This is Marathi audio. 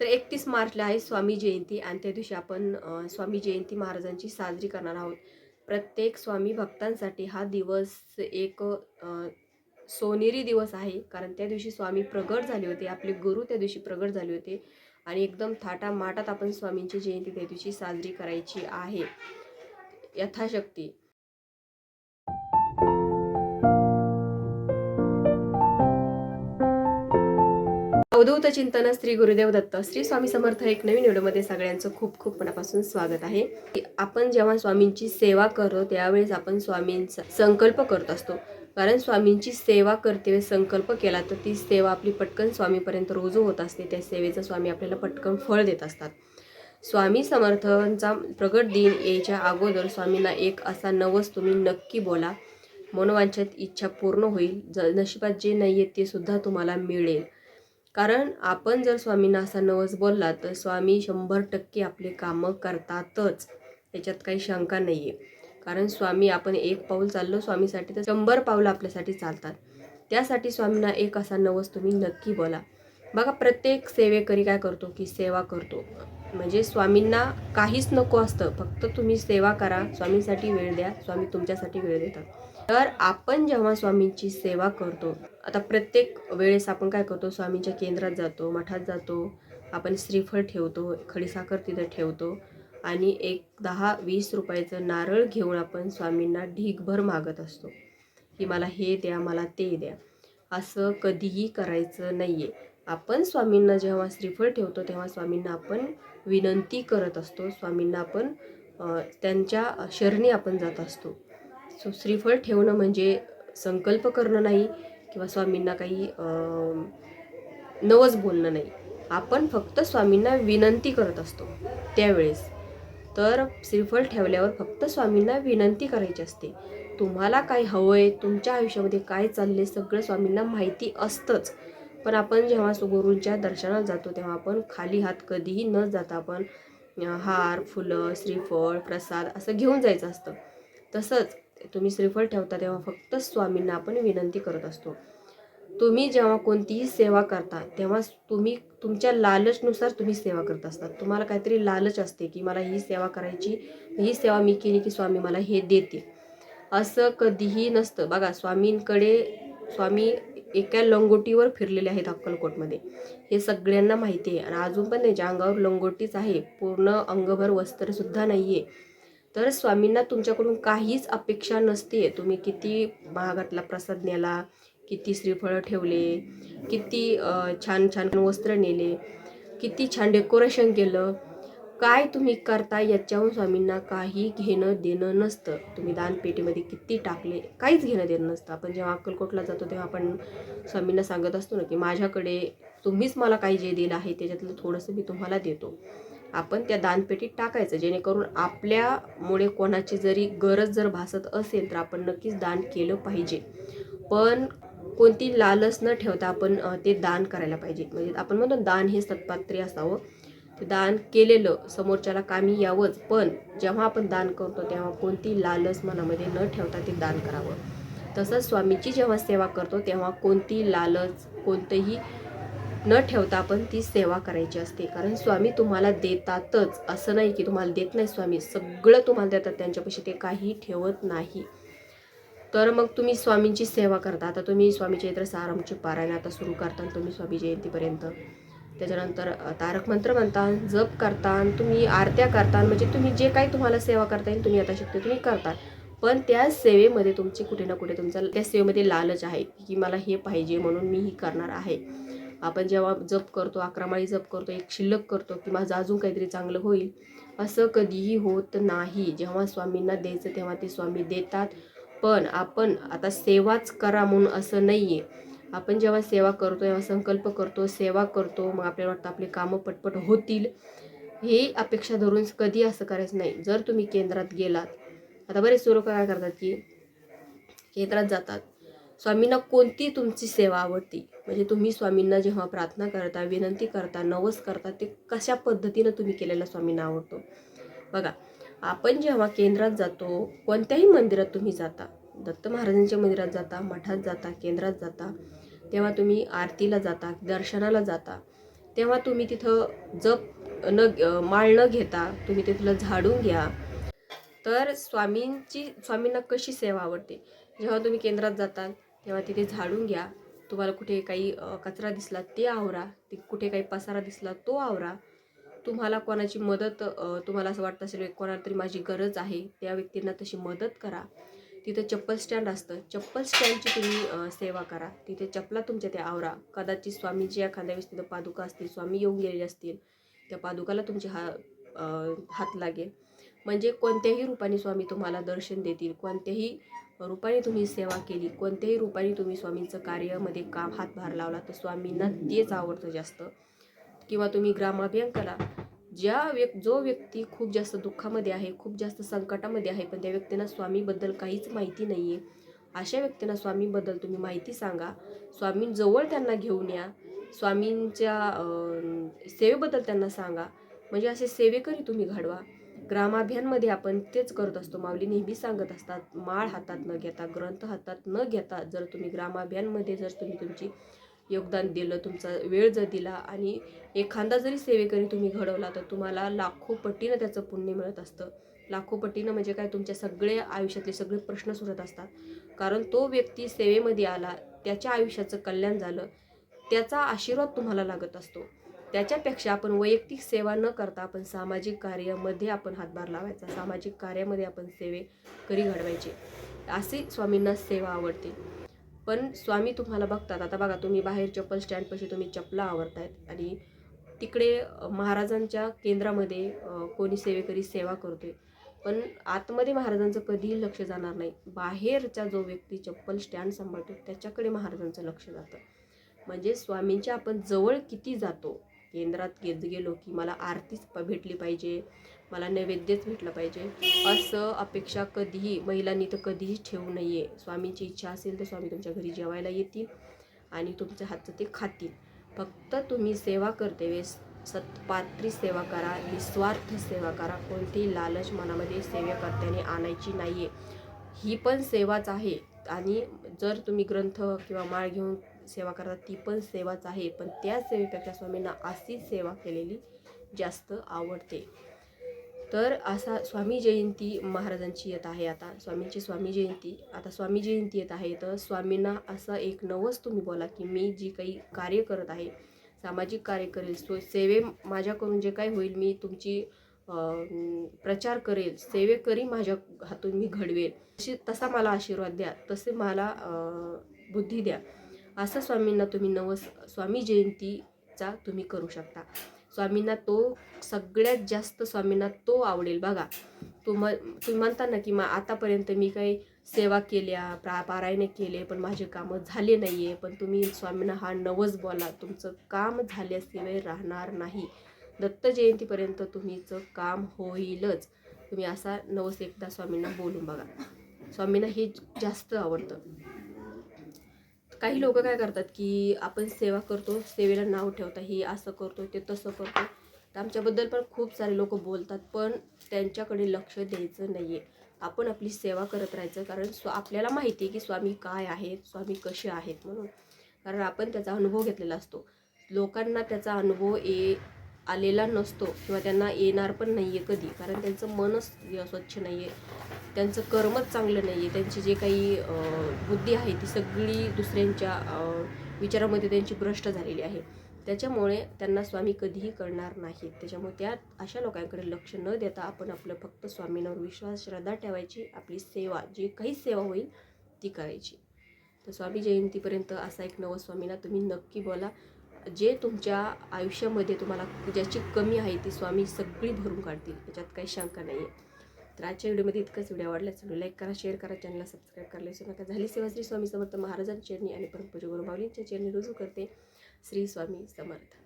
तर एकतीस मार्चला आहे स्वामी जयंती आणि त्या दिवशी आपण स्वामी जयंती महाराजांची साजरी करणार आहोत. प्रत्येक स्वामी भक्तांसाठी हा दिवस एक सोनेरी दिवस आहे. कारण त्या दिवशी स्वामी प्रगट झाले होते. आपले गुरु त्या दिवशी प्रगट झाले होते. आणि एकदम थाटामाटात आपण स्वामींची जयंती त्या दिवशी साजरी करायची आहे. यथाशक्ती. अवधूत चिंतन श्री गुरुदेव दत्त. श्री स्वामी समर्थ एक नवीन व्हिडिओमध्ये सगळ्यांचं खूप खूप मनापासून स्वागत आहे. आपण जेव्हा स्वामींची सेवा करतो त्यावेळेस आपण स्वामींचा संकल्प करत असतो. कारण स्वामींची सेवा करते वेळेस संकल्प केला तर ती सेवा आपली पटकन स्वामीपर्यंत रुजू होत असते. त्या सेवेचं स्वामी आपल्याला पटकन फळ देत असतात. स्वामी समर्थांचा प्रगट दिन यायच्या अगोदर स्वामींना एक असा नवस तुम्ही नक्की बोला. मनोवांछित इच्छा पूर्ण होईल. ज नशिबात जे नाही आहे ते सुद्धा तुम्हाला मिळेल. कारण आपण जर स्वामींना असा नवस बोलला तर स्वामी शंभर टक्के आपले कामं करतातच. याच्यात काही शंका नाही आहे कारण स्वामी आपण एक पाऊल चाललो स्वामीसाठी तर शंभर पाऊल आपल्यासाठी चालतात. त्यासाठी स्वामींना एक असा नवस तुम्ही नक्की बोला. बघा प्रत्येक सेवेकरी काय करतो की सेवा करतो. म्हणजे स्वामींना काहीच नको असतं. फक्त तुम्ही सेवा करा स्वामींसाठी वेळ द्या स्वामी तुमच्यासाठी वेळ देतात. तर आपण जेव्हा स्वामींची सेवा करतो आता प्रत्येक वेळेस आपण काय करतो स्वामींच्या केंद्रात जातो मठात जातो आपण श्रीफळ ठेवतो खडीसाखर तिथं ठेवतो आणि एक दहा वीस रुपयाचं नारळ घेऊन आपण स्वामींना ढीगभर मागत असतो. की मला हे द्या मला ते द्या. असं कधीही करायचं नाही आहे आपण स्वामींना जेव्हा श्रीफळ ठेवतो तेव्हा स्वामींना आपण विनंती करत असतो. स्वामींना आपण त्यांच्या शरणी आपण जात असतो. सो श्रीफळ ठेवणं म्हणजे संकल्प करणं नाही किंवा स्वामींना काही नवस बोलणं नाही. आपण फक्त स्वामींना विनंती करत असतो. त्यावेळेस. तर श्रीफळ ठेवल्यावर फक्त स्वामींना विनंती करायची असते. तुम्हाला काय हवं आहे तुमच्या आयुष्यामध्ये काय चालले सगळं स्वामींना माहिती असतंच. पण आपण जेव्हा सु- गुरूंच्या दर्शनात जातो तेव्हा आपण खाली हात कधीही न जाता आपण हार फुलं श्रीफळ प्रसाद असं घेऊन जायचं असतं. तसंच तुम्ही श्रीफळ ठेवता तेव्हा फक्त स्वामींना आपण विनंती करत असतो. तुम्ही जेव्हा कोणतीही सेवा करता तेव्हा तुम्ही तुमच्या लालचनुसार तुम्ही सेवा करत असतात. तुम्हाला काहीतरी लालच असते की मला ही सेवा करायची ही सेवा मी केली की स्वामी मला हे देते असं कधीही नसतं. बघा स्वामींकडे स्वामी एका लंगोटीवर फिरलेले आहेत अक्कलकोटमध्ये. हे सगळ्यांना माहिती आहे. आणि अजून पण त्यांच्या अंगावर लंगोटीच आहे पूर्ण अंगभर वस्त्रसुद्धा नाही आहे तर स्वामींना तुमच्याकडून काहीच अपेक्षा नसते तुम्ही किती महागातला प्रसाद नेला किती श्रीफळं ठेवले किती छान छान वस्त्र नेले किती छान डेकोरेशन केलं काय तुम्ही करता याच्याहून स्वामींना काही घेणं देणं नसतं. तुम्ही दानपेटीमध्ये किती टाकले काहीच घेणं देणं नसतं. आपण जेव्हा अक्कलकोटला जातो तेव्हा आपण स्वामींना सांगत असतो ना की माझ्याकडे तुम्हीच मला काही जे दिलं आहे त्याच्यातलं थोडंसं मी तुम्हाला देतो. आपण त्या दानपेटीत टाकायचं. जेणेकरून आपल्यामुळे कोणाची जरी गरज जर भासत असेल तर आपण नक्कीच दान केलं पाहिजे. पण कोणती लालच न ठेवता आपण ते दान करायला पाहिजे. म्हणजे आपण म्हणतो दान हे सत्पात्रे असावं. ते दान केलेलं समोरच्याला कामी यावंच पण जेव्हा आपण दान करतो तेव्हा कोणती लालच मनामध्ये न ठेवता ते दान करावं. तसंच स्वामीची जेव्हा सेवा करतो तेव्हा कोणती लालच कोणतंही न ठेवता आपण ती सेवा करायची असते. कारण स्वामी तुम्हाला देतातच. असं नाही की तुम्हाला देत नाही स्वामी. सगळं तुम्हाला देतात. त्यांच्यापाशी ते काही ठेवत नाही. तर मग तुम्ही स्वामींची सेवा करता. आता तुम्ही स्वामी चैत्र सारामची पारायण आता सुरू करता तुम्ही स्वामी जयंतीपर्यंत. त्याच्यानंतर तारक मंत्र म्हणता जप करता आणि तुम्ही आरत्या करता म्हणजे तुम्ही जे काही तुम्हाला सेवा करता येईल तुम्ही आता शक्य तुम्ही करता पण त्या सेवेमध्ये तुमची कुठे ना कुठे तुमचा त्या सेवेमध्ये लालच आहे की मला हे पाहिजे म्हणून मी ही करणार आहे. आपण जेव्हा जप करतो अक्रमाळी जप करतो एक शिल्लक करतो की माझं अजून काहीतरी चांगलं होईल असं कधीही होत नाही. जेव्हा स्वामींना द्यायचं तेव्हा ते स्वामी देतात. पण आपण आता सेवाच करा म्हणून असं नाही आहे आपण जेव्हा सेवा करतो तेव्हा संकल्प करतो सेवा करतो मग आपल्याला वाटतं आपली कामं पटपट होतील. हे अपेक्षा धरून कधी असं करायचं नाही. जर तुम्ही केंद्रात गेलात आता बरेच लोक काय करतात की केंद्रात जातात. स्वामींना कोणती तुमची सेवा आवडती? म्हणजे तुम्ही स्वामींना जेव्हा प्रार्थना करता विनंती करता नवस करता ते कशा पद्धतीनं तुम्ही केलेला स्वामींना आवडतो? बघा आपण जेव्हा केंद्रात जातो कोणत्याही मंदिरात तुम्ही जाता. दत्त महाराजांच्या मंदिरात जाता मठात जाता केंद्रात जाता. तेव्हा तुम्ही आरतीला जाता दर्शनाला जाता. तेव्हा तुम्ही तिथं जप न माळ न घेता तुम्ही तिथलं झाडून घ्या. तर स्वामींची स्वामींना कशी सेवा आवडते? जेव्हा तुम्ही केंद्रात जाता तेव्हा तिथे झाडून घ्या. तुम्हाला कुठे काही कचरा दिसला ते आवरा. ते कुठे काही पसारा दिसला तो आवरा. तुम्हाला कोणाची मदत तुम्हाला असं वाटतं असेल कोणाला तरी माझी गरज आहे त्या व्यक्तींना तशी मदत करा. तिथं चप्पल स्टँड असतं. चप्पल स्टँडची तुम्ही सेवा करा. तिथे चपला तुमच्या त्या आवरा. कदाचित स्वामीची एखाद्या वेळेस तिथं पादुका असतील स्वामी येऊन गेलेले असतील त्या पादुकाला तुमचे हा हात लागेल. म्हणजे कोणत्याही रूपाने स्वामी तुम्हाला दर्शन देतील कोणत्याही रूपाने तुम्ही सेवा केली कोणत्याही रूपाने तुम्ही स्वामींचं कार्यामध्ये काम हातभार लावला तर स्वामींना तेच आवडतं जास्त. किंवा तुम्ही ग्रामाभियान करा ज्या व्यक् जो व्यक्ती खूप जास्त दुःखामध्ये आहे खूप जास्त संकटामध्ये आहे पण त्या व्यक्तींना स्वामीबद्दल काहीच माहिती नाही आहे अशा व्यक्तींना स्वामीबद्दल तुम्ही माहिती सांगा. स्वामींजवळ त्यांना घेऊन या. स्वामींच्या सेवेबद्दल त्यांना सांगा. म्हणजे असे सेवेकरी तुम्ही घडवा. ग्रामाभियानमध्ये आपण तेच करत असतो. माऊली नेहमी सांगत असतात माळ हातात न घेता ग्रंथ हातात न घेता जर तुम्ही ग्रामाभियानमध्ये जर तुम्ही तुमची योगदान दिलं तुमचा वेळ जर दिला आणि एखादा जरी सेवेकरी तुम्ही घडवला तर तुम्हाला लाखो पटीनं त्याचं पुण्य मिळत असतं. लाखो पटीनं म्हणजे काय? तुमच्या सगळे आयुष्यातले सगळे प्रश्न सुटत असतात. कारण तो व्यक्ती सेवेमध्ये आला त्याच्या आयुष्याचं कल्याण झालं त्याचा आशीर्वाद तुम्हाला लागत असतो. त्याच्यापेक्षा आपण वैयक्तिक सेवा न करता आपण सामाजिक कार्यामध्ये आपण हातभार लावायचा. सामाजिक कार्यामध्ये आपण सेवे करी घडवायचे. असे स्वामींना सेवा आवडते. पण स्वामी तुम्हाला बघतात. आता बघा तुम्ही बाहेर चप्पल स्टँडपाशी तुम्ही चपला आवरतायत आणि तिकडे महाराजांच्या केंद्रामध्ये कोणी सेवेकरी सेवा करतोय. पण आतमध्ये महाराजांचं कधीही लक्ष जाणार नाही. बाहेरचा जो व्यक्ती चप्पल स्टँड सांभाळतो त्याच्याकडे महाराजांचं लक्ष जातं. म्हणजे स्वामींच्या आपण जवळ किती जातो? केंद्रात गेलो की मला आरतीच प- भेटली पाहिजे. मला नैवेद्यच भेटलं पाहिजे. असं अपेक्षा कधीही महिलांनी तर कधीही ठेवू नये. स्वामींची इच्छा असेल तर स्वामी तुमच्या घरी जेवायला येतील आणि तुमच्या हातचं ते खातील. फक्त तुम्ही सेवा करते वेळेस सत्पात्री सेवा करा निस्वार्थ सेवा करा. कोणतीही लालच मनामध्ये सेवेकर्त्याने आणायची नाही आहे ही पण सेवाच आहे. आणि जर तुम्ही ग्रंथ किंवा माळ घेऊन सेवा करता ती पण सेवाच आहे. पण त्या सेवेपेक्षा स्वामींना अशी सेवा केलेली जास्त आवडते. तर असा स्वामी जयंती महाराजांची येत आहे आता. स्वामींची स्वामी जयंती आता स्वामी जयंती येत आहे. तर स्वामींना असं एक नवस तुम्ही बोला की मी जी काही कार्य करत आहे सामाजिक कार्य करेल सो सेवे माझ्याकडून जे काही होईल मी तुमची प्रचार करेल सेवे करी माझ्या हातून मी घडवेल. अशी तसा मला आशीर्वाद द्या तसे मला बुद्धी द्या. असं स्वामींना तुम्ही नवस स्वामी जयंतीचा तुम्ही करू शकता. स्वामींना तो सगळ्यात जास्त स्वामींना तो आवडेल. बघा तुम तुम्ही म्हणता ना की मग आतापर्यंत मी काही सेवा केल्या प्रा पारायणे केले पण माझे कामं झाले नाही आहे पण तुम्ही स्वामींना हा नवस बोला. तुमचं काम झाल्याशिवाय राहणार नाही. दत्त जयंतीपर्यंत तुम्हीचं काम होईलच. तुम्ही असा नवस एकदा स्वामींना बोलून बघा. स्वामींना हे जास्त आवडतं. काही लोक काय करतात की आपण सेवा करतो सेवेला नाव ठेवता ही असं करतो ते तसं करतो. तर आमच्याबद्दल पण खूप सारे लोक बोलतात पण त्यांच्याकडे लक्ष द्यायचं नाही आहे आपण आपली सेवा करत राहायचं कारण स्व आपल्याला माहिती आहे की स्वामी काय आहेत स्वामी कसे आहेत म्हणून. कारण आपण त्याचा अनुभव घेतलेला असतो. लोकांना त्याचा अनुभव ये आलेला नसतो किंवा त्यांना येणार पण नाही आहे कधी. कारण त्यांचं मनच स्वच्छ नाही आहे त्यांचं कर्मच चांगलं नाही आहे त्यांची जे काही बुद्धी आहे ती सगळी दुसऱ्यांच्या विचारामध्ये त्यांची भ्रष्ट झालेली आहे. त्याच्यामुळे त्यांना स्वामी कधीही कळणार नाहीत. त्याच्यामुळे त्या अशा लोकांकडे लक्ष न देता आपण आपलं फक्त स्वामींवर विश्वास श्रद्धा ठेवायची. आपली सेवा जी काही सेवा होईल ती करायची. तर स्वामी जयंतीपर्यंत असा एक नवस्वामीला तुम्ही नक्की बोला. जे तुमच्या आयुष्यामध्ये तुम्हाला ज्याची कमी आहे ती स्वामी सगळी भरून काढतील. याच्यात काही शंका नाही आहे तर आजच्या व्हिडिओमध्ये इतकंच. व्हिडिओ आवडला व्हिडिओ लाईक करा शेअर करा चॅनलला सबस्क्राईब करायला विसरू नका. झाली सेवा श्री स्वामी समर्थ महाराजांच्या चरणी आणि परमपूज्य गुरुमाऊलींच्या चरणी रुजू करते श्री स्वामी समर्थ.